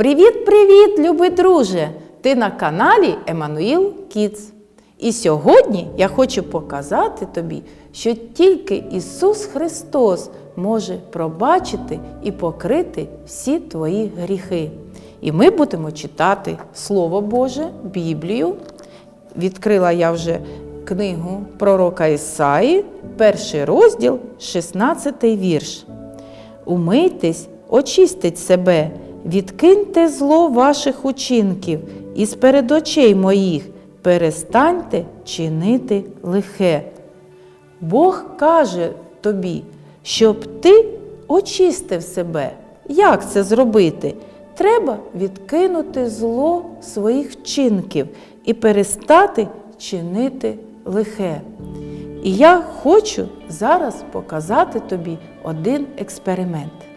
Привіт-привіт, любий друже! Ти на каналі Еммануїл Кіц. І сьогодні я хочу показати тобі, що тільки Ісус Христос може пробачити і покрити всі твої гріхи. І ми будемо читати Слово Боже, Біблію. Відкрила я вже книгу пророка Ісаї, перший розділ, 16 вірш. Умийтесь, очистіть себе, відкиньте зло ваших учинків, і з перед очей моїх перестаньте чинити лихе. Бог каже тобі, щоб ти очистив себе. Як це зробити? Треба відкинути зло своїх вчинків і перестати чинити лихе. І я хочу зараз показати тобі один експеримент.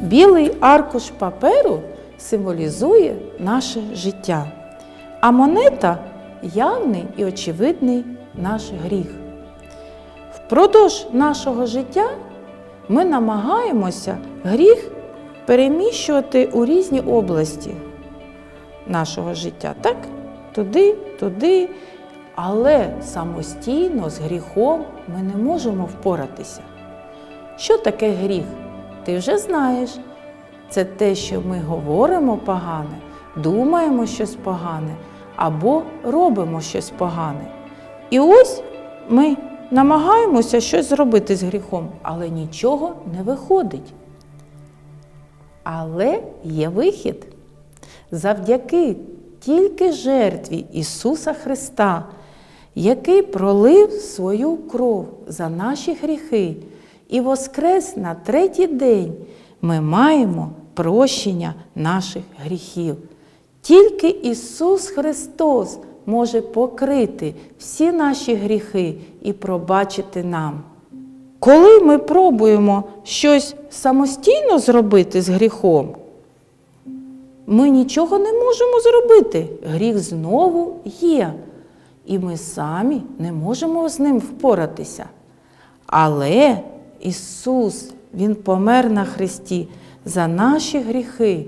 Білий аркуш паперу символізує наше життя, а монета явний і очевидний наш гріх. Впродовж нашого життя ми намагаємося гріх переміщувати у різні області нашого життя, так? Туди, туди. Але самостійно з гріхом ми не можемо впоратися. Що таке гріх? Ти вже знаєш. Це те, що ми говоримо погане, думаємо щось погане або робимо щось погане. І ось ми намагаємося щось зробити з гріхом, але нічого не виходить. Але є вихід. Завдяки тільки жертві Ісуса Христа, який пролив свою кров за наші гріхи і воскрес на третій день, ми маємо прощення наших гріхів. Тільки Ісус Христос може покрити всі наші гріхи і пробачити нам. Коли ми пробуємо щось самостійно зробити з гріхом, ми нічого не можемо зробити. Гріх знову є. І ми самі не можемо з ним впоратися. Але Ісус, Він помер на Христі за наші гріхи,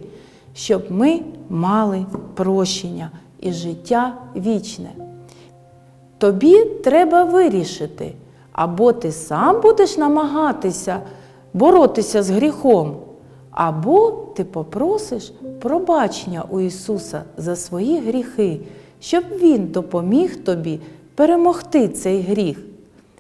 щоб ми мали прощення і життя вічне. Тобі треба вирішити, або ти сам будеш намагатися боротися з гріхом, або ти попросиш пробачення у Ісуса за свої гріхи, щоб Він допоміг тобі перемогти цей гріх.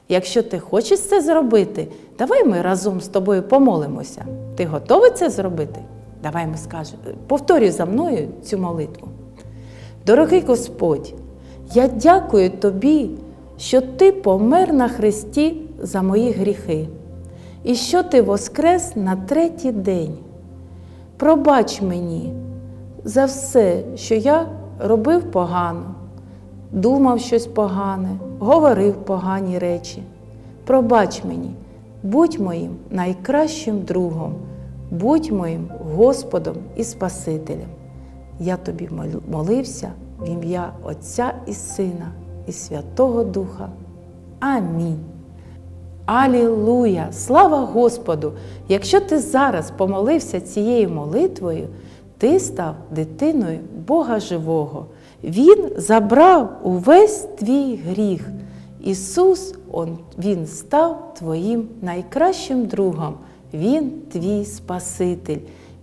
Якщо ти хочеш це зробити, давай ми разом з тобою помолимося. Ти готовий це зробити? Давай ми скажемо. Повторюй за мною цю молитву. Дорогий Господь, я дякую Тобі, що Ти помер на Христі за мої гріхи, і що Ти воскрес на третій день. Пробач мені за все, що я робив погано, думав щось погане, говорив погані речі. Пробач мені, будь моїм найкращим другом, будь моїм Господом і Спасителем. Я тобі молився в ім'я Отця і Сина і Святого Духа. Амінь. Алілуя! Слава Господу! Якщо ти зараз помолився цією молитвою, ти став дитиною Бога Живого. Він забрав увесь твій гріх. Ісус, он, Він став твоїм найкращим другом. Він твій Спаситель.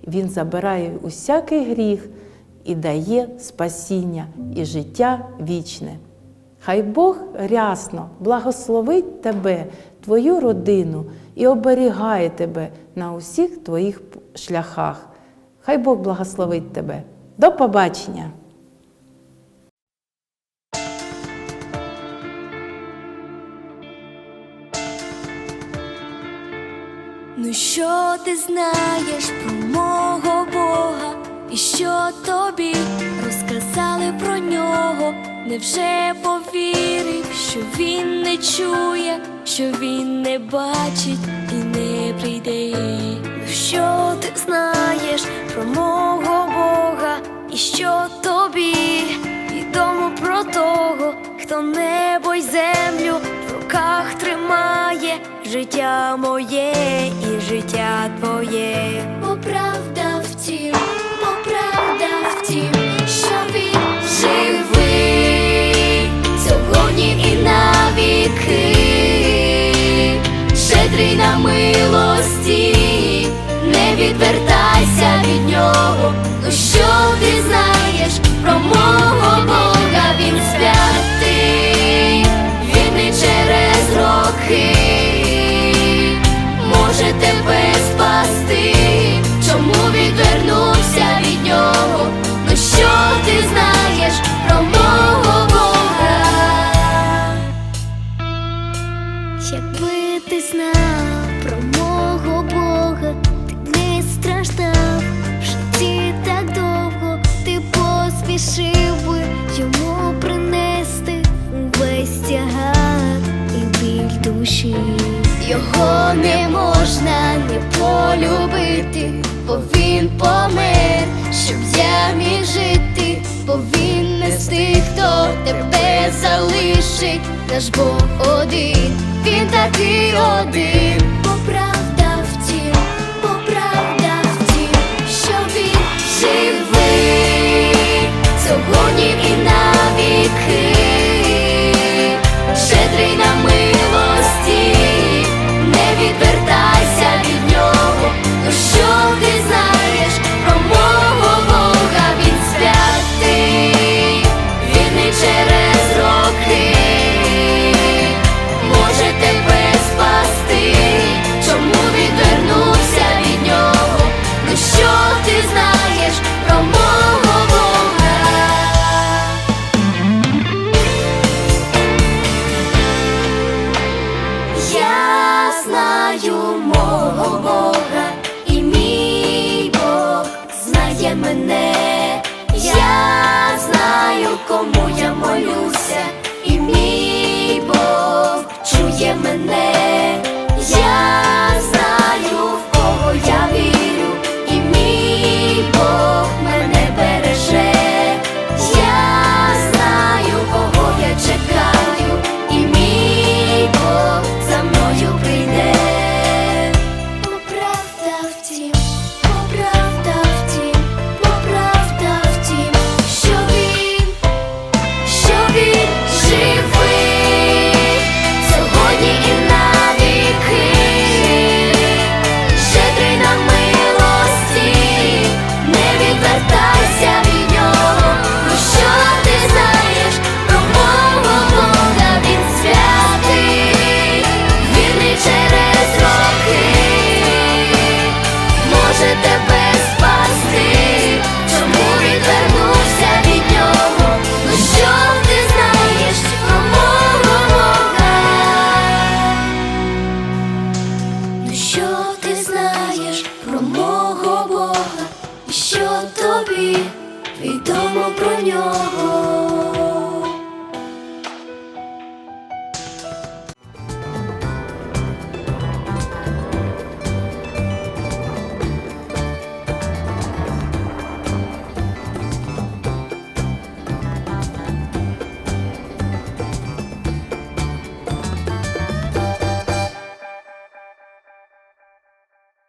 Він забирає усякий гріх і дає спасіння і життя вічне. Хай Бог рясно благословить тебе, твою родину і оберігає тебе на усіх твоїх шляхах. Хай Бог благословить тебе. До побачення! Ну що ти знаєш про мого Бога? І що тобі розказали про нього? Невже повірив, що він не чує, що він не бачить і не прийде? Ну що ти знаєш про мого Бога? І що життя моє, і життя твоє, поправда втім, бо в тім, що він живий сьогодні і навіки, щедрий на милості, не відвертайся від нього. Ну що ти знаєш про мого? Якби ти знав про мого Бога, ти б не страждав. В житті так довго, ти поспішив би йому принести увесь тягар і біль душі. Його не можна не полюбити, бо він помер, щоб я міг жити, бо він не з тих, хто тебе залишить, наш Бог один, він такий один, Я знаю, кому я молюся, і мій Бог чує мене. Що